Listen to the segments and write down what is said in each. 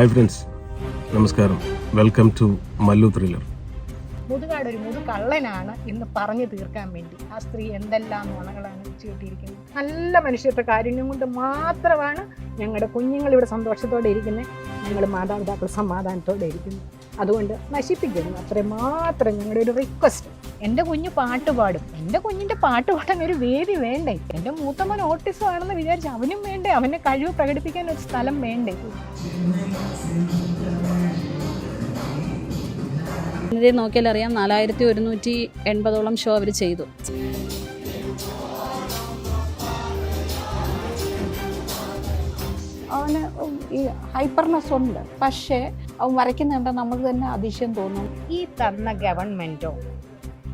Hi friends നമസ്കാരം. Welcome to Mallu thriller Muthukad ഒരു മുതു കള്ളനാണ് എന്ന് പറഞ്ഞു തീർക്കാൻ വേണ്ടി. ആ സ്ത്രീ എന്തെല്ലാം നുണകളാണ് ചീട്ടിയിരിക്കുന്നത് നല്ല മനുഷ്യരുടെ കാരുണ്യം കൊണ്ട് മാത്രമാണ് ഞങ്ങളുടെ കുഞ്ഞുങ്ങൾ ഇവിടെ സന്തോഷത്തോടെ ഇരിക്കുന്നത്. ഞങ്ങൾ മാതാപിതാക്കൾ സമാധാനത്തോടെ ഇരിക്കുന്നു അതുകൊണ്ട് നശിപ്പിക്കുന്നു. അത്രമാത്രം മാത്രം ഞങ്ങളുടെ ഒരു റിക്വസ്റ്റ് എന്റെ കുഞ്ഞ് പാട്ട് പാടും. എന്റെ കുഞ്ഞിന്റെ പാട്ട് പാടാൻ ഒരു വേദി വേണ്ടേ? എന്റെ മൂത്തമ്മൻ ഓട്ടിസം ആണെന്ന് വിചാരിച്ച് അവനും വേണ്ടേ? അവന്റെ കഴിവ് പ്രകടിപ്പിക്കാൻ ഒരു സ്ഥലം വേണ്ടേ? ഇതിൽ നോക്കിയാൽ അറിയാം നാലായിരത്തി ഒരുന്നൂറ്റി എൺപതോളം ഷോ അവർ ചെയ്തു. അവന് ഈ ഹൈപ്പർനെസ് ഉണ്ട്. പക്ഷേ അവൻ വരയ്ക്കുന്നുണ്ട് നമ്മൾ തന്നെ അതിശയം തോന്നും. ഈ തന്ന ഗവൺമെന്റോ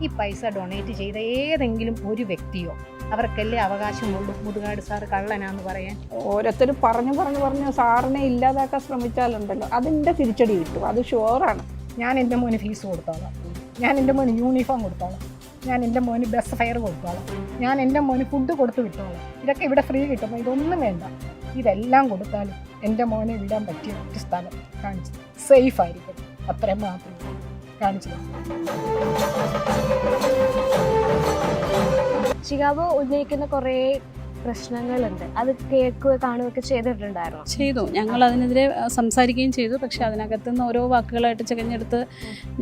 ഈ പൈസ ഡൊണേറ്റ് ചെയ്ത ഏതെങ്കിലും ഒരു വ്യക്തിയോ അവർക്കല്ലേ അവകാശമുള്ളൂ? മുതുകാട് സാർ കള്ളനാന്ന് പറയാൻ. ഓരോരുത്തർ പറഞ്ഞു പറഞ്ഞു പറഞ്ഞു സാറിനെ ഇല്ലാതാക്കാൻ ശ്രമിച്ചാലുണ്ടല്ലോ. അതിന്റെ തിരിച്ചടി കിട്ടും അത് ഷുവറാണ്. ഞാൻ എന്റെ മോന് ഫീസ് കൊടുത്തോളാം. ഞാൻ എന്റെ മോന് യൂണിഫോം കൊടുത്തോളാം. ഞാൻ എന്റെ മോന് ബസ് ഫെയർ കൊടുത്തോളാം. ഞാൻ എന്റെ മോന് ഫുഡ് കൊടുത്തു വിട്ടോളാം. ഇതൊക്കെ ഇവിടെ ഫ്രീ കിട്ടുമ്പോൾ ഇതൊന്നും വേണ്ട. ഇതെല്ലാം കൊടുത്താലും എന്റെ മോനെ വിടാൻ പറ്റിയ ഒരു സ്ഥലം കാണിച്ചു. സേഫ് ആയിരിക്കും. അത്രയും മാത്രം കാണിച്ചു ശിഖാവ് ഉന്നയിക്കുന്ന കുറേ പ്രശ്നങ്ങളുണ്ട്. അത് കേൾക്കുക കാണുകയൊക്കെ ചെയ്തിട്ടുണ്ടായിരുന്നു? ചെയ്തു. ഞങ്ങൾ അതിനെതിരെ സംസാരിക്കുകയും ചെയ്തു. പക്ഷെ അതിനകത്ത് നിന്ന് ഓരോ വാക്കുകളായിട്ട് ചെകഞ്ഞെടുത്ത്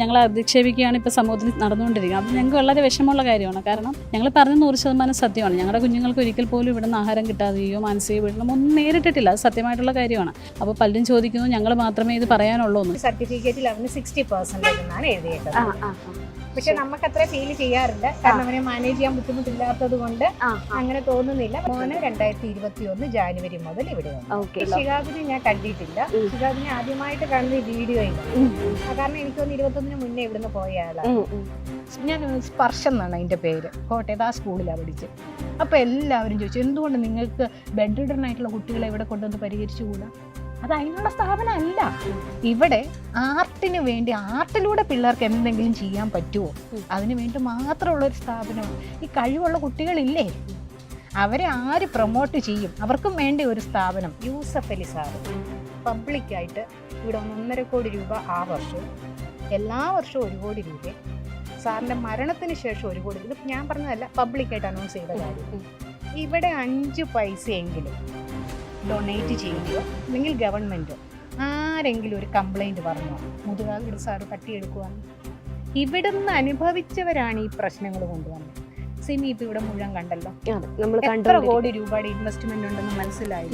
ഞങ്ങൾ അധിക്ഷേപിക്കുകയാണ് ഇപ്പോൾ സമൂഹത്തിൽ നടന്നുകൊണ്ടിരിക്കുന്നത്. അത് ഞങ്ങൾക്ക് വളരെ വിഷമമുള്ള കാര്യമാണ്. കാരണം ഞങ്ങൾ പറഞ്ഞ നൂറ് ശതമാനം സത്യമാണ്. ഞങ്ങളുടെ കുഞ്ഞുങ്ങൾക്ക് ഒരിക്കൽ പോലും ഇവിടുന്ന് ആഹാരം കിട്ടാതെയോ മാനസിക പീഡനം ഒന്നും നേരിട്ടിട്ടില്ല. അത് സത്യമായിട്ടുള്ള കാര്യമാണ്. അപ്പോൾ പലരും ചോദിക്കുന്നു ഞങ്ങൾ മാത്രമേ ഇത് പറയാനുള്ളൂ എന്ന്. സർട്ടിഫിക്കറ്റിൽ അവന് സിക്സ്റ്റി പെർസെന്റേജ് എന്നാണ് എഴുതിയേക്കുന്നത്. പക്ഷെ നമുക്ക് അത്ര ഫീൽ ചെയ്യാറില്ല. കാരണം അവനെ മാനേജ് ചെയ്യാൻ ബുദ്ധിമുട്ടില്ലാത്തത് കൊണ്ട് അങ്ങനെ തോന്നുന്നില്ല. മോന് രണ്ടായിരത്തി ഇരുപത്തി ഒന്ന് ജാനുവരി മുതൽ ഇവിടെ ഷിഹാബിനെ ഞാൻ കണ്ടിട്ടില്ല. ശിഖാബിനെ ഷിഹാബിനെ ആദ്യമായിട്ട് കാണുന്നത് വീഡിയോ വീഡിയോയിൽ കാരണം എനിക്കൊന്ന് ഇരുപത്തൊന്നിന് മുന്നേ ഇവിടുന്ന് പോയ ആളാണ് ഞാൻ സ്പർശം എന്നാണ് അതിന്റെ പേര്. കോട്ടയത്ത് ആ സ്കൂളിലാണ് പഠിച്ചത്. അപ്പോൾ എല്ലാവരും ചോദിച്ചു എന്തുകൊണ്ട് നിങ്ങൾക്ക് ബെഡ് റിഡൺ ആയിട്ടുള്ള കുട്ടികളെ ഇവിടെ കൊണ്ടുവന്ന് പരിഹരിച്ചുകൂടാ? അത് അതിനുള്ള സ്ഥാപനമല്ല. ഇവിടെ ആർട്ടിന് വേണ്ടി ആർട്ടിലൂടെ പിള്ളേർക്ക് എന്തെങ്കിലും ചെയ്യാൻ പറ്റുമോ? അതിന് വേണ്ടി മാത്രമുള്ള ഒരു സ്ഥാപനമാണ്. ഈ കഴിവുള്ള കുട്ടികളില്ലേ? അവരെ ആര് പ്രൊമോട്ട് ചെയ്യും? അവർക്കും വേണ്ടി ഒരു സ്ഥാപനം യൂസഫ് അലി സാറ് പബ്ലിക്കായിട്ട് ഇവിടെ ഒന്നൊന്നര കോടി രൂപ ആ വർഷവും എല്ലാ വർഷവും ഒരു കോടി രൂപ. സാറിന്റെ മരണത്തിന് ശേഷം ഒരു കോടി ഇത് ഞാൻ പറഞ്ഞതല്ല പബ്ലിക്കായിട്ട് അനൗൺസ് ചെയ്ത കാര്യം. ഇവിടെ അഞ്ച് പൈസയെങ്കിലും ഡൊണേറ്റ് ചെയ്യുകയോ അല്ലെങ്കിൽ ഗവൺമെന്റോ ആരെങ്കിലും ഒരു കംപ്ലൈന്റ് പറഞ്ഞോ മുതുകാട് സാറ് തട്ടിയെടുക്കുവാണ് ഇവിടുന്ന് അനുഭവിച്ചവരാണ് ഈ പ്രശ്നങ്ങൾ കൊണ്ടുവന്നത്. സിമി ഇപ്പൊ ഇവിടെ മുഴുവൻ കണ്ടല്ലോ. നമ്മൾ എത്ര കോടി രൂപയുടെ ഇൻവെസ്റ്റ്മെന്റ് ഉണ്ടെന്ന് മനസ്സിലായി?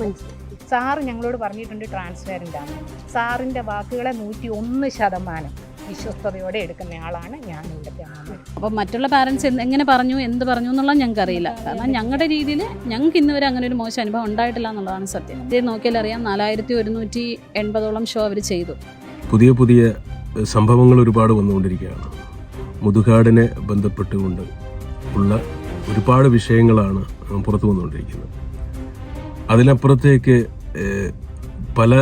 സാറ് ഞങ്ങളോട് പറഞ്ഞിട്ടുണ്ട് ട്രാൻസ്പെറന്റ് ആണ്. സാറിന്റെ വാക്കുകളെ നൂറ്റി ഒന്ന് ശതമാനം വിശ്വസ്തയോടെ എടുക്കുന്ന ആളാണ് ഞാൻ എന്റെ അപ്പോൾ മറ്റുള്ള പാരൻസ് എങ്ങനെ പറഞ്ഞു എന്ത് പറഞ്ഞു എന്നുള്ളത് ഞങ്ങൾക്ക് അറിയില്ല കാരണം ഞങ്ങളുടെ രീതിയിൽ ഞങ്ങൾക്ക് ഇന്നുവരെ അങ്ങനെ ഒരു മോശം അനുഭവം ഉണ്ടായിട്ടില്ല എന്നുള്ളതാണ് സത്യം. ഇത് നോക്കിയാൽ അറിയാം നാലായിരത്തി ഒരുന്നൂറ്റി എൺപതോളം ഷോ അവർ ചെയ്തു. പുതിയ പുതിയ സംഭവങ്ങൾ ഒരുപാട് വന്നുകൊണ്ടിരിക്കുകയാണ്. മുതുകാടിനെ ബന്ധപ്പെട്ടുകൊണ്ട് ഉള്ള ഒരുപാട് വിഷയങ്ങളാണ് പുറത്തു വന്നുകൊണ്ടിരിക്കുന്നത്. അതിനപ്പുറത്തേക്ക് പല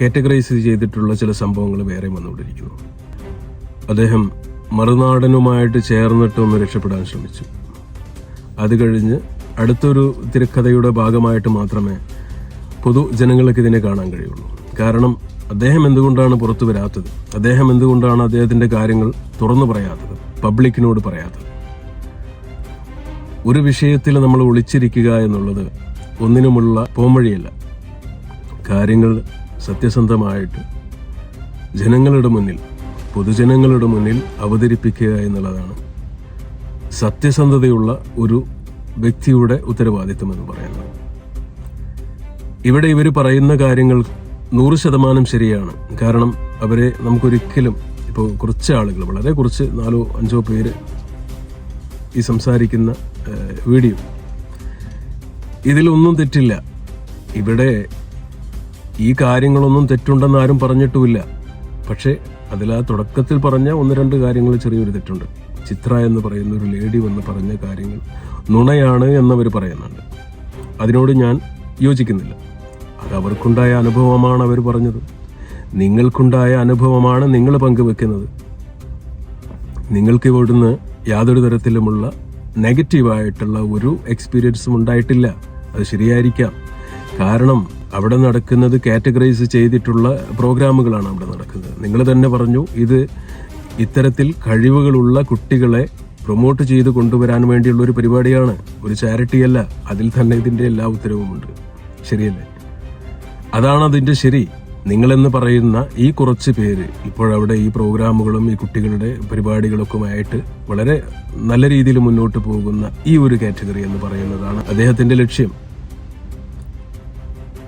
കാറ്റഗറൈസ് ചെയ്തിട്ടുള്ള ചില സംഭവങ്ങൾ വേറെ വന്നുകൊണ്ടിരിക്കുന്നു. അദ്ദേഹം മറുനാടനുമായിട്ട് ചേർന്നിട്ട് ഒന്ന് രക്ഷപ്പെടാൻ ശ്രമിച്ചു. അത് കഴിഞ്ഞ് അടുത്തൊരു തിരക്കഥയുടെ ഭാഗമായിട്ട് മാത്രമേ പൊതുജനങ്ങൾക്ക് ഇതിനെ കാണാൻ കഴിയുള്ളൂ. കാരണം അദ്ദേഹം എന്തുകൊണ്ടാണ് പുറത്തു വരാത്തത്? അദ്ദേഹം എന്തുകൊണ്ടാണ് അദ്ദേഹത്തിന്റെ കാര്യങ്ങൾ തുറന്നു പറയാത്തത്? പബ്ലിക്കിനോട് പറയാത്തത്? ഒരു വിഷയത്തിൽ നമ്മൾ ഒളിച്ചിരിക്കുക എന്നുള്ളത് ഒന്നിനുമുള്ള പോംവഴിയല്ല. കാര്യങ്ങൾ സത്യസന്ധമായിട്ട് ജനങ്ങളുടെ മുന്നിൽ പൊതുജനങ്ങളുടെ മുന്നിൽ അവതരിപ്പിക്കുക എന്നുള്ളതാണ് സത്യസന്ധതയുള്ള ഒരു വ്യക്തിയുടെ ഉത്തരവാദിത്വം എന്ന് പറയുന്നത്. ഇവിടെ ഇവർ പറയുന്ന കാര്യങ്ങൾ നൂറ് ശതമാനം ശരിയാണ്. കാരണം അവരെ നമുക്കൊരിക്കലും ഇപ്പോൾ കുറച്ച് ആളുകൾ വളരെ കുറച്ച് നാലോ അഞ്ചോ പേര് ഈ സംസാരിക്കുന്ന വീഡിയോ. ഇതിലൊന്നും തെറ്റില്ല. ഇവിടെ ഈ കാര്യങ്ങളൊന്നും തെറ്റുണ്ടെന്ന് ആരും പറഞ്ഞിട്ടുമില്ല. പക്ഷേ അതിൽ ആ തുടക്കത്തിൽ പറഞ്ഞ ഒന്ന് രണ്ട് കാര്യങ്ങൾ ചെറിയൊരു തെറ്റുണ്ട്. ചിത്ര എന്ന് പറയുന്ന ഒരു ലേഡി വന്ന് പറഞ്ഞ കാര്യങ്ങൾ നുണയാണ് എന്നവർ പറയുന്നുണ്ട്. അതിനോട് ഞാൻ യോജിക്കുന്നില്ല. അത് അവർക്കുണ്ടായ അനുഭവമാണ് അവർ പറഞ്ഞത്. നിങ്ങൾക്കുണ്ടായ അനുഭവമാണ് നിങ്ങൾ പങ്കുവെക്കുന്നത്. നിങ്ങൾക്ക് ഇവിടുന്ന് യാതൊരു തരത്തിലുമുള്ള നെഗറ്റീവായിട്ടുള്ള ഒരു എക്സ്പീരിയൻസും ഉണ്ടായിട്ടില്ല. അത് ശരിയായിരിക്കാം. കാരണം അവിടെ നടക്കുന്നത് കാറ്റഗറൈസ് ചെയ്തിട്ടുള്ള പ്രോഗ്രാമുകളാണ് അവിടെ നടക്കുന്നത്. നിങ്ങൾ തന്നെ പറഞ്ഞു ഇത് ഇത്തരത്തിൽ കഴിവുകളുള്ള കുട്ടികളെ പ്രൊമോട്ട് ചെയ്ത് കൊണ്ടുവരാൻ വേണ്ടിയുള്ള ഒരു പരിപാടിയാണ്. ഒരു ചാരിറ്റിയല്ല അതിൽ തന്നെ ഇതിന്റെ എല്ലാ ഉത്തരവുമുണ്ട്. ശരിയല്ലേ? അതാണ് അതിന്റെ ശരി. നിങ്ങളെന്ന് പറയുന്ന ഈ കുറച്ച് പേര് ഇപ്പോഴവിടെ ഈ പ്രോഗ്രാമുകളും ഈ കുട്ടികളുടെ പരിപാടികളൊക്കെയുമായിട്ട് വളരെ നല്ല രീതിയിൽ മുന്നോട്ട് പോകുന്ന ഈ ഒരു കാറ്റഗറി എന്ന് പറയുന്നതാണ് അദ്ദേഹത്തിന്റെ ലക്ഷ്യം.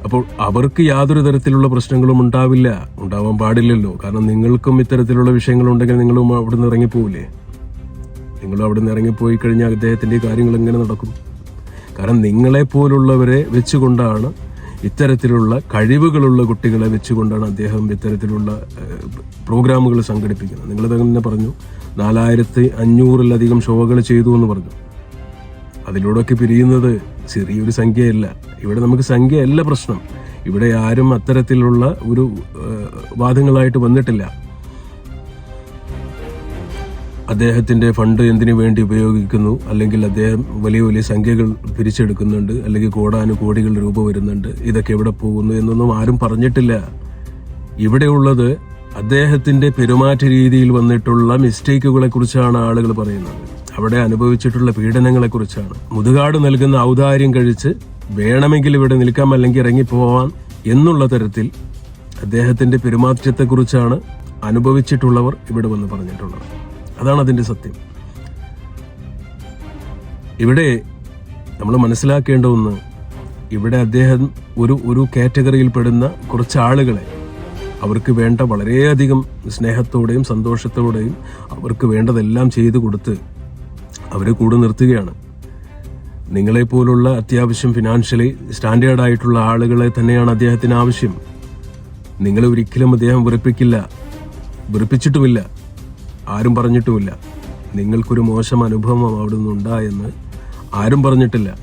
അപ്പോൾ അവർക്ക് യാതൊരു തരത്തിലുള്ള പ്രശ്നങ്ങളും ഉണ്ടാവില്ല. ഉണ്ടാവാൻ പാടില്ലല്ലോ. കാരണം നിങ്ങൾക്കും ഇത്തരത്തിലുള്ള വിഷയങ്ങളുണ്ടെങ്കിൽ നിങ്ങളും അവിടെ നിന്ന് ഇറങ്ങിപ്പോവില്ലേ? നിങ്ങളും അവിടെ നിന്ന് ഇറങ്ങിപ്പോയി കഴിഞ്ഞാൽ അദ്ദേഹത്തിന്റെ കാര്യങ്ങൾ എങ്ങനെ നടക്കും? കാരണം നിങ്ങളെ പോലുള്ളവരെ വെച്ചുകൊണ്ടാണ് ഇത്തരത്തിലുള്ള കഴിവുകളുള്ള കുട്ടികളെ വെച്ചുകൊണ്ടാണ് അദ്ദേഹം ഇത്തരത്തിലുള്ള പ്രോഗ്രാമുകൾ സംഘടിപ്പിക്കുന്നത്. നിങ്ങൾ തന്നെ പറഞ്ഞു. നാലായിരത്തി അഞ്ഞൂറിലധികം ഷോകൾ ചെയ്തു എന്ന് പറഞ്ഞു. അതിലൂടെയൊക്കെ പിരിയുന്നത് ചെറിയൊരു സംഖ്യയല്ല. ഇവിടെ നമുക്ക് സംഖ്യയല്ല പ്രശ്നം. ഇവിടെ ആരും അത്തരത്തിലുള്ള ഒരു വാദങ്ങളായിട്ട് വന്നിട്ടില്ല. അദ്ദേഹത്തിന്റെ ഫണ്ട് എന്തിനു വേണ്ടി ഉപയോഗിക്കുന്നു? അല്ലെങ്കിൽ അദ്ദേഹം വലിയ വലിയ സംഖ്യകൾ പിരിച്ചെടുക്കുന്നുണ്ട്. അല്ലെങ്കിൽ കോടാനുകോടികൾ രൂപ വരുന്നുണ്ട്. ഇതൊക്കെ എവിടെ പോകുന്നു എന്നൊന്നും ആരും പറഞ്ഞിട്ടില്ല. ഇവിടെയുള്ളത് അദ്ദേഹത്തിന്റെ പെരുമാറ്റ രീതിയിൽ വന്നിട്ടുള്ള മിസ്റ്റേക്കുകളെ കുറിച്ചാണ് ആളുകൾ പറയുന്നത്. അവിടെ അനുഭവിച്ചിട്ടുള്ള പീഡനങ്ങളെ കുറിച്ചാണ്. മുതുകാട് നൽകുന്ന ഔദാര്യം കഴിച്ച് വേണമെങ്കിൽ ഇവിടെ നിൽക്കാം അല്ലെങ്കിൽ ഇറങ്ങിപ്പോവാൻ എന്നുള്ള തരത്തിൽ അദ്ദേഹത്തിന്റെ പെരുമാറ്റത്തെക്കുറിച്ചാണ് അനുഭവിച്ചിട്ടുള്ളവർ ഇവിടെ വന്ന് പറഞ്ഞിട്ടുള്ളത്. അതാണ് അതിന്റെ സത്യം. ഇവിടെ നമ്മൾ മനസ്സിലാക്കേണ്ട ഒന്ന് ഇവിടെ അദ്ദേഹം ഒരു ഒരു കാറ്റഗറിയിൽ പെടുന്ന കുറച്ച് ആളുകളെ അവർക്ക് വേണ്ട വളരെയധികം സ്നേഹത്തോടെയും സന്തോഷത്തോടെയും അവർക്ക് വേണ്ടതെല്ലാം ചെയ്തു കൊടുത്ത് അവരെ കൂടെ നിർത്തുകയാണ്. നിങ്ങളെപ്പോലുള്ള അത്യാവശ്യം ഫിനാൻഷ്യലി സ്റ്റാൻഡേർഡ് ആയിട്ടുള്ള ആളുകളെ തന്നെയാണ് അദ്ദേഹത്തിന് ആവശ്യം. നിങ്ങളെ ഒരിക്കലും അദ്ദേഹം വെറുപ്പിക്കില്ല വെറുപ്പിച്ചിട്ടുമില്ല. ആരും പറഞ്ഞിട്ടുമില്ല. നിങ്ങൾക്കൊരു മോശം അനുഭവം അവിടെ നിന്നുണ്ടായെന്ന് ആരും പറഞ്ഞിട്ടില്ല.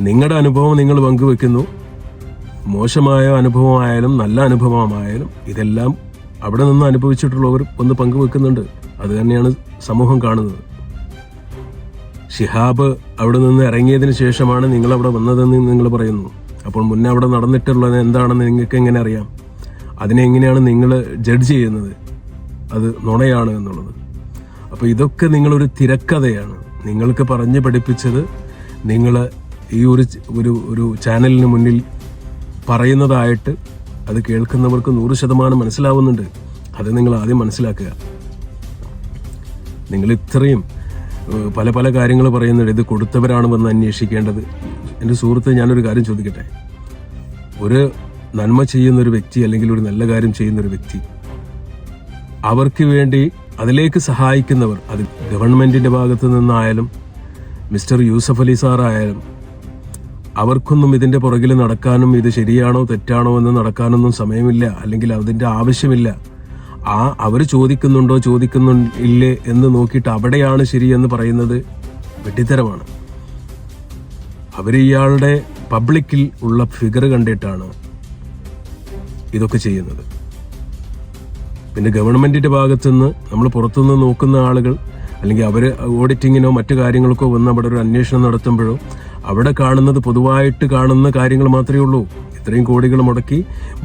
നിങ്ങളുടെ അനുഭവം നിങ്ങൾ പങ്കുവെക്കുന്നു. മോശമായ അനുഭവമായാലും നല്ല അനുഭവമായാലും ഇതെല്ലാം അവിടെ നിന്ന് അനുഭവിച്ചിട്ടുള്ളവർ ഒന്ന് പങ്കുവെക്കുന്നുണ്ട്. അത് തന്നെയാണ് സമൂഹം കാണുന്നത്. ഷിഹാബ് അവിടെ നിന്ന് ഇറങ്ങിയതിന് ശേഷമാണ് നിങ്ങൾ അവിടെ വന്നതെന്ന് നിങ്ങൾ പറയുന്നു. അപ്പോൾ മുന്നേ അവിടെ നടന്നിട്ടുള്ളത് എന്താണെന്ന് നിങ്ങൾക്ക് എങ്ങനെ അറിയാം? അതിനെ എങ്ങനെയാണ് നിങ്ങൾ ജഡ്ജ് ചെയ്യുന്നത്? അത് നുണയാണ് എന്നുള്ളത്. അപ്പോൾ ഇതൊക്കെ നിങ്ങളൊരു തിരക്കഥയാണ്. നിങ്ങൾക്ക് പറഞ്ഞ് പഠിപ്പിച്ചത് നിങ്ങൾ ഈ ഒരു ഒരു ഒരു ചാനലിന് മുന്നിൽ പറയുന്നതായിട്ട് അത് കേൾക്കുന്നവർക്ക് നൂറ് ശതമാനം മനസ്സിലാവുന്നുണ്ട്. അത് നിങ്ങൾ ആദ്യം മനസ്സിലാക്കുക. നിങ്ങൾ ഇത്രയും പല പല കാര്യങ്ങൾ പറയുന്നുണ്ട്. ഇത് കൊടുത്തവരാണ് വന്ന് അന്വേഷിക്കേണ്ടത്. എന്റെ സുഹൃത്ത് ഞാനൊരു കാര്യം ചോദിക്കട്ടെ? ഒരു നന്മ ചെയ്യുന്ന ഒരു വ്യക്തി അല്ലെങ്കിൽ ഒരു നല്ല കാര്യം ചെയ്യുന്ന ഒരു വ്യക്തി അവർക്ക് വേണ്ടി അതിലേക്ക് സഹായിക്കുന്നവർ അത് ഗവൺമെന്റിന്റെ ഭാഗത്ത് നിന്നായാലും മിസ്റ്റർ യൂസഫ് അലി സാറായാലും അവർക്കൊന്നും ഇതിന്റെ പുറകിൽ നടക്കാനും ഇത് ശരിയാണോ തെറ്റാണോ എന്ന് നടക്കാനൊന്നും സമയമില്ല അല്ലെങ്കിൽ അതിന്റെ ആവശ്യമില്ല. ആ അവർ ചോദിക്കുന്നുണ്ടോ ചോദിക്കുന്നില്ലേ എന്ന് നോക്കിയിട്ട് അവിടെയാണ് ശരിയെന്ന് പറയുന്നത് വെട്ടിത്തരമാണ്. അവർ ഇയാളുടെ പബ്ലിക്കിൽ ഉള്ള ഫിഗർ കണ്ടിട്ടാണ് ഇതൊക്കെ ചെയ്യുന്നത്. പിന്നെ ഗവൺമെന്റിന്റെ ഭാഗത്തുനിന്ന് നമ്മൾ പുറത്തുനിന്ന് നോക്കുന്ന ആളുകൾ അല്ലെങ്കിൽ അവർ ഓഡിറ്റിങ്ങിനോ മറ്റു കാര്യങ്ങൾക്കോ വന്ന് അവിടെ ഒരു അന്വേഷണം നടത്തുമ്പോഴോ അവിടെ കാണുന്നത് പൊതുവായിട്ട് കാണുന്ന കാര്യങ്ങൾ മാത്രമേ ഉള്ളൂ. ഇത്രയും കോടികൾ മുടക്കി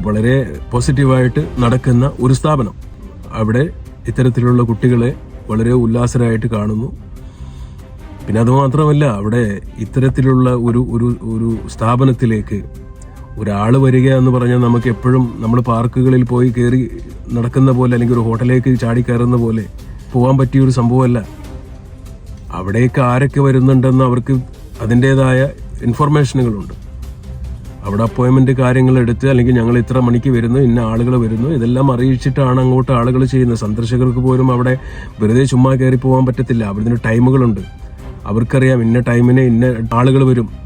വളരെ പോസിറ്റീവായിട്ട് നടക്കുന്ന ഒരു സ്ഥാപനം. അവിടെ ഇത്തരത്തിലുള്ള കുട്ടികളെ വളരെ ഉല്ലാസരായിട്ട് കാണുന്നു. പിന്നെ അതുമാത്രമല്ല അവിടെ ഇത്തരത്തിലുള്ള ഒരു ഒരു ഒരു സ്ഥാപനത്തിലേക്ക് ഒരാൾ വരിക എന്ന് പറഞ്ഞാൽ നമുക്ക് എപ്പോഴും നമ്മൾ പാർക്കുകളിൽ പോയി കയറി നടക്കുന്ന പോലെ അല്ലെങ്കിൽ ഒരു ഹോട്ടലിലേക്ക് ചാടി കയറുന്ന പോലെ പോകാൻ പറ്റിയ ഒരു സംഭവമല്ല. അവിടേക്ക് ആരൊക്കെ വരുന്നുണ്ടെന്ന് അവർക്ക് അതിന്റെതായ ഇൻഫർമേഷനുകളുണ്ട്. അവിടെ അപ്പോയിൻമെന്റ് കാര്യങ്ങൾ എടുത്ത് അല്ലെങ്കിൽ ഞങ്ങൾ ഇത്ര മണിക്ക് വരുന്നു ഇന്ന ആളുകൾ വരുന്നു ഇതെല്ലാം അറിയിച്ചിട്ടാണ് അങ്ങോട്ട് ആളുകൾ ചെയ്യുന്നത്. സന്ദർശകർക്ക് പോലും അവിടെ വെറുതെ ചുമ്മാ കയറി പോകാൻ പറ്റത്തില്ല. അവിടെ ടൈമുകളുണ്ട്. അവർക്കറിയാം ഇന്ന ടൈമിന് ഇന്ന ആളുകൾ വരും.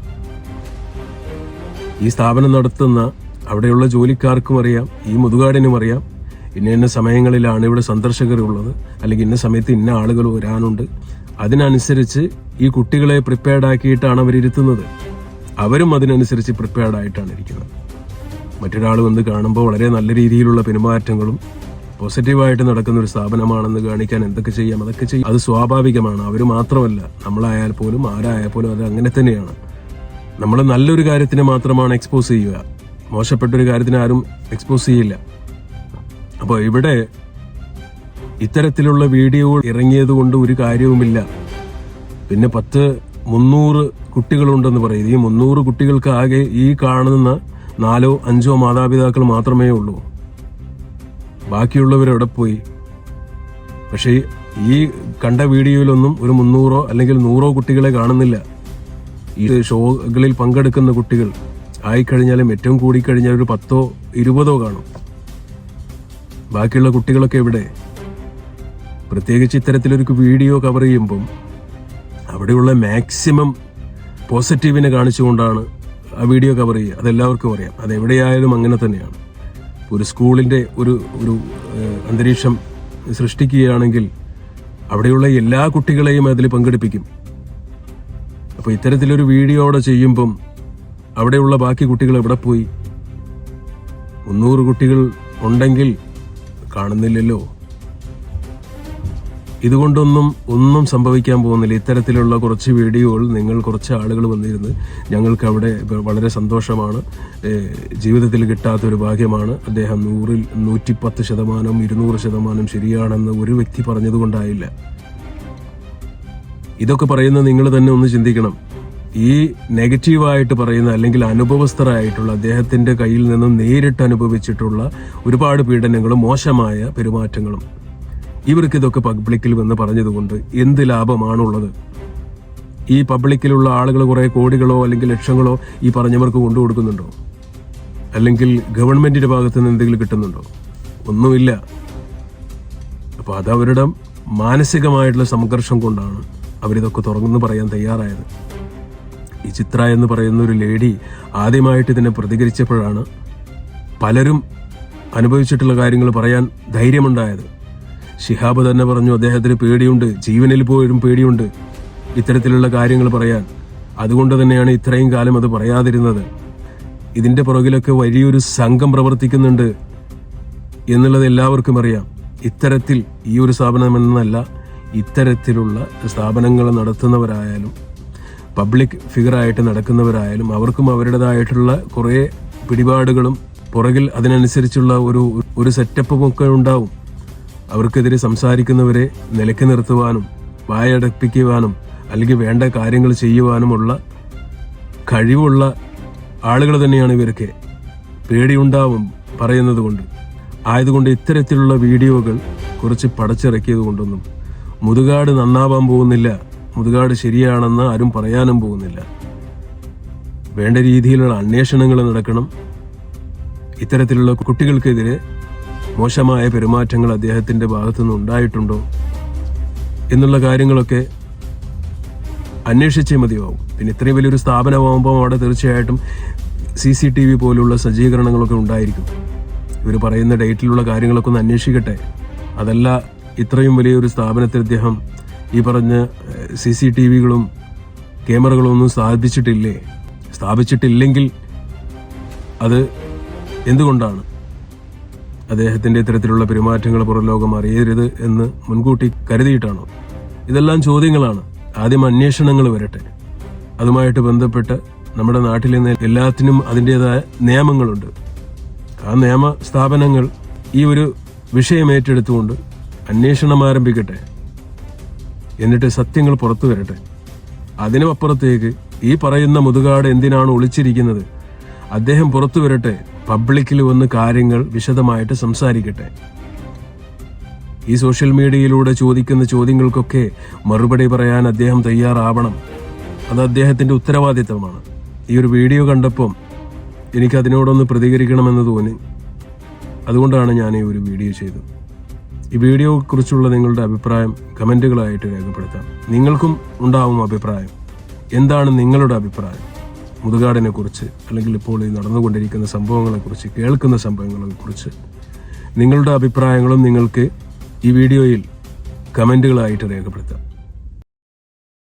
ഈ സ്ഥാപനം നടത്തുന്ന അവിടെയുള്ള ജോലിക്കാർക്കും അറിയാം ഈ മുതുകാടിനും അറിയാം. ഇന്ന ഇന്ന സമയങ്ങളിലാണ് ഇവിടെ സന്ദർശകർ ഉള്ളത്. അല്ലെങ്കിൽ ഇന്ന സമയത്ത് ഇന്ന ആളുകൾ വരാനുണ്ട്. അതിനനുസരിച്ച് ഈ കുട്ടികളെ പ്രിപ്പയർഡ് ആക്കിയിട്ടാണ് അവരിരുത്തുന്നത് അവരും അതിനനുസരിച്ച് പ്രിപ്പയർഡ് ആയിട്ടാണ് ഇരിക്കുന്നത്. മറ്റൊരാൾ വന്ന് കാണുമ്പോൾ വളരെ നല്ല രീതിയിലുള്ള പെരുമാറ്റങ്ങളും പോസിറ്റീവായിട്ട് നടക്കുന്ന ഒരു സ്ഥാപനമാണെന്ന് കാണിക്കാൻ എന്തൊക്കെ ചെയ്യാം അതൊക്കെ ചെയ്യും. അത് സ്വാഭാവികമാണ്. അവർ മാത്രമല്ല. നമ്മളായാൽ പോലും ആരായാൽ പോലും അത് അങ്ങനെ തന്നെയാണ്. നമ്മൾ നല്ലൊരു കാര്യത്തിന് മാത്രമാണ് എക്സ്പോസ് ചെയ്യുക. മോശപ്പെട്ടൊരു കാര്യത്തിന് ആരും എക്സ്പോസ് ചെയ്യില്ല. അപ്പോൾ ഇവിടെ ഇത്തരത്തിലുള്ള വീഡിയോ ഇറങ്ങിയത് കൊണ്ട് ഒരു കാര്യവുമില്ല. പിന്നെ പത്ത് മുന്നൂറ് കുട്ടികളുണ്ടെന്ന് പറയും. ഈ മുന്നൂറ് കുട്ടികൾക്ക് ആകെ ഈ കാണുന്ന നാലോ അഞ്ചോ മാതാപിതാക്കൾ മാത്രമേ ഉള്ളൂ. ബാക്കിയുള്ളവരെവിടെ പോയി? പക്ഷേ ഈ കണ്ട വീഡിയോയിലൊന്നും ഒരു മുന്നൂറോ അല്ലെങ്കിൽ നൂറോ കുട്ടികളെ കാണുന്നില്ല. ഈ ഷോകളിൽ പങ്കെടുക്കുന്ന കുട്ടികൾ ആയിക്കഴിഞ്ഞാലും ഏറ്റവും കൂടി കഴിഞ്ഞാൽ ഒരു പത്തോ ഇരുപതോ കാണും. ബാക്കിയുള്ള കുട്ടികളൊക്കെ എവിടെ? പ്രത്യേകിച്ച് ഇത്തരത്തിലൊരു വീഡിയോ കവർ ചെയ്യുമ്പം അവിടെയുള്ള മാക്സിമം പോസിറ്റീവിനെ കാണിച്ചുകൊണ്ടാണ് ആ വീഡിയോ കവർ ചെയ്യുക. അതെല്ലാവർക്കും അറിയാം. അതെവിടെയായാലും അങ്ങനെ തന്നെയാണ്. ഒരു സ്കൂളിന്റെ ഒരു ഒരു അന്തരീക്ഷം സൃഷ്ടിക്കുകയാണെങ്കിൽ അവിടെയുള്ള എല്ലാ കുട്ടികളെയും അതിൽ പങ്കെടുപ്പിക്കും. അപ്പോൾ ഇത്തരത്തിലൊരു വീഡിയോ അവിടെ ചെയ്യുമ്പം അവിടെയുള്ള ബാക്കി കുട്ടികൾ എവിടെ പോയി? മുന്നൂറ് കുട്ടികൾ ഉണ്ടെങ്കിൽ കാണുന്നില്ലല്ലോ. ഇതുകൊണ്ടൊന്നും ഒന്നും സംഭവിക്കാൻ പോകുന്നില്ല. ഇത്തരത്തിലുള്ള കുറച്ച് വീഡിയോകൾ നിങ്ങൾ കുറച്ച് ആളുകൾ വന്നിരുന്ന് ഞങ്ങൾക്ക് അവിടെ വളരെ സന്തോഷമാണ്. ജീവിതത്തിൽ കിട്ടാത്ത ഒരു ഭാഗ്യമാണ്. അദ്ദേഹം നൂറിൽ നൂറ്റിപ്പത്ത് ശതമാനം ഇരുന്നൂറ് ശതമാനം ശരിയാണെന്ന് ഒരു വ്യക്തി പറഞ്ഞതുകൊണ്ടായില്ല. ഇതൊക്കെ പറയുന്ന നിങ്ങൾ തന്നെ ഒന്ന് ചിന്തിക്കണം. ഈ നെഗറ്റീവായിട്ട് പറയുന്ന അല്ലെങ്കിൽ അനുഭവസ്ഥരായിട്ടുള്ള അദ്ദേഹത്തിന്റെ കയ്യിൽ നിന്നും നേരിട്ട് അനുഭവിച്ചിട്ടുള്ള ഒരുപാട് പീഡനങ്ങളും മോശമായ പെരുമാറ്റങ്ങളും ഇവർക്ക് ഇതൊക്കെ പബ്ലിക്കിൽ വന്ന് പറഞ്ഞതുകൊണ്ട് എന്ത് ലാഭമാണുള്ളത്? ഈ പബ്ലിക്കിലുള്ള ആളുകൾ കുറെ കോടികളോ അല്ലെങ്കിൽ ലക്ഷങ്ങളോ ഈ പറഞ്ഞവർക്ക് കൊണ്ടു കൊടുക്കുന്നുണ്ടോ? അല്ലെങ്കിൽ ഗവൺമെന്റിന്റെ ഭാഗത്ത് നിന്ന് എന്തെങ്കിലും കിട്ടുന്നുണ്ടോ? ഒന്നുമില്ല. അപ്പൊ അതവരുടെ മാനസികമായിട്ടുള്ള സംഘർഷം കൊണ്ടാണ് അവരിതൊക്കെ തുറന്നു പറയാൻ തയ്യാറായത്. ഈ ചിത്ര എന്ന് പറയുന്ന ഒരു ലേഡി ആദ്യമായിട്ട് ഇതിനെ പ്രതികരിച്ചപ്പോഴാണ് പലരും അനുഭവിച്ചിട്ടുള്ള കാര്യങ്ങൾ പറയാൻ ധൈര്യമുണ്ടായത്. ഷിഹാബ് തന്നെ പറഞ്ഞു അദ്ദേഹത്തിന് പേടിയുണ്ട് ജീവനിൽ പോലും പേടിയുണ്ട് ഇത്തരത്തിലുള്ള കാര്യങ്ങൾ പറയാൻ. അതുകൊണ്ട് തന്നെയാണ് ഇത്രയും കാലം അത് പറയാതിരുന്നത്. ഇതിന്റെ പുറകിലൊക്കെ വലിയൊരു സംഘം പ്രവർത്തിക്കുന്നുണ്ട് എന്നുള്ളത് എല്ലാവർക്കും അറിയാം. ഇത്തരത്തിൽ ഈ ഒരു സ്ഥാപനം എന്നല്ല ഇത്തരത്തിലുള്ള സ്ഥാപനങ്ങൾ നടത്തുന്നവരായാലും പബ്ലിക് ഫിഗറായിട്ട് നടക്കുന്നവരായാലും അവർക്കും അവരുടേതായിട്ടുള്ള കുറേ പിടിപാടുകളും പുറകിൽ അതിനനുസരിച്ചുള്ള ഒരു ഒരു സെറ്റപ്പും ഒക്കെ ഉണ്ടാവും. അവർക്കെതിരെ സംസാരിക്കുന്നവരെ നിലയ്ക്ക് നിർത്തുവാനും വായടപ്പിക്കുവാനും അല്ലെങ്കിൽ വേണ്ട കാര്യങ്ങൾ ചെയ്യുവാനുമുള്ള കഴിവുള്ള ആളുകൾ തന്നെയാണ് ഇവരൊക്കെ. പേടിയുണ്ടാവും പറയുന്നത് കൊണ്ട്. ആയതുകൊണ്ട് ഇത്തരത്തിലുള്ള വീഡിയോകൾ കുറച്ച് പടച്ചിറക്കിയത് കൊണ്ടൊന്നും മുതുകാട് നന്നാവാൻ പോകുന്നില്ല. മുതുകാട് ശരിയാണെന്ന് ആരും പറയാനും പോകുന്നില്ല. വേണ്ട രീതിയിലുള്ള അന്വേഷണങ്ങൾ നടക്കണം. ഇത്തരത്തിലുള്ള കുട്ടികൾക്കെതിരെ മോശമായ പെരുമാറ്റങ്ങൾ അദ്ദേഹത്തിന്റെ ഭാഗത്തുനിന്ന് ഉണ്ടായിട്ടുണ്ടോ എന്നുള്ള കാര്യങ്ങളൊക്കെ അന്വേഷിച്ചേ മതിയാവും. പിന്നെ ഇത്രയും വലിയൊരു സ്ഥാപനമാകുമ്പോൾ അവിടെ തീർച്ചയായിട്ടും സി സി ടി വി പോലുള്ള സജ്ജീകരണങ്ങളൊക്കെ ഉണ്ടായിരിക്കും. ഇവർ പറയുന്ന ഡേറ്റിലുള്ള കാര്യങ്ങളൊക്കെ ഒന്ന് അന്വേഷിക്കട്ടെ. അതല്ല ഇത്രയും വലിയൊരു സ്ഥാപനത്തിൽ അദ്ദേഹം ഈ പറഞ്ഞ സി സി ടി വികളും ക്യാമറകളും ഒന്നും സ്ഥാപിച്ചിട്ടില്ലേ? സ്ഥാപിച്ചിട്ടില്ലെങ്കിൽ അത് എന്തുകൊണ്ടാണ് അദ്ദേഹത്തിന്റെ ഇത്തരത്തിലുള്ള പെരുമാറ്റങ്ങൾ പുറം ലോകം അറിയരുത് എന്ന് മുൻകൂട്ടി കരുതിയിട്ടാണോ? ഇതെല്ലാം ചോദ്യങ്ങളാണ്. ആദ്യം അന്വേഷണങ്ങൾ വരട്ടെ. അതുമായിട്ട് ബന്ധപ്പെട്ട് നമ്മുടെ നാട്ടിൽ നിന്ന് എല്ലാത്തിനും അതിന്റെതായ നിയമങ്ങളുണ്ട്. ആ നിയമ സ്ഥാപനങ്ങൾ ഈ ഒരു വിഷയം ഏറ്റെടുത്തുകൊണ്ട് അന്വേഷണം ആരംഭിക്കട്ടെ. എന്നിട്ട് സത്യങ്ങൾ പുറത്തു വരട്ടെ. അതിനുമപ്പുറത്തേക്ക് ഈ പറയുന്ന മുതുകാട് എന്തിനാണ് ഒളിച്ചിരിക്കുന്നത്? അദ്ദേഹം പുറത്തു വരട്ടെ. പബ്ലിക്കിൽ വന്ന് കാര്യങ്ങൾ വിശദമായിട്ട് സംസാരിക്കട്ടെ. ഈ സോഷ്യൽ മീഡിയയിലൂടെ ചോദിക്കുന്ന ചോദ്യങ്ങൾക്കൊക്കെ മറുപടി പറയാൻ അദ്ദേഹം തയ്യാറാവണം. അത് അദ്ദേഹത്തിന്റെ ഉത്തരവാദിത്തമാണ്. ഈ ഒരു വീഡിയോ കണ്ടപ്പം എനിക്ക് അതിനോടൊന്ന് പ്രതികരിക്കണമെന്ന് തോന്നി. അതുകൊണ്ടാണ് ഞാൻ ഈ ഒരു വീഡിയോ ചെയ്തത്. ഈ വീഡിയോയെക്കുറിച്ചുള്ള നിങ്ങളുടെ അഭിപ്രായം കമന്റുകളായിട്ട് രേഖപ്പെടുത്താം. നിങ്ങൾക്കും ഉണ്ടാവും അഭിപ്രായം. എന്താണ് നിങ്ങളുടെ അഭിപ്രായം? മുതുകാടിനെ കുറിച്ച് അല്ലെങ്കിൽ ഇപ്പോൾ ഈ നടന്നുകൊണ്ടിരിക്കുന്ന സംഭവങ്ങളെക്കുറിച്ച് കേൾക്കുന്ന സംഭവങ്ങളെക്കുറിച്ച് നിങ്ങളുടെ അഭിപ്രായങ്ങളും നിങ്ങൾക്ക് ഈ വീഡിയോയിൽ കമന്റുകളായിട്ട് രേഖപ്പെടുത്താം.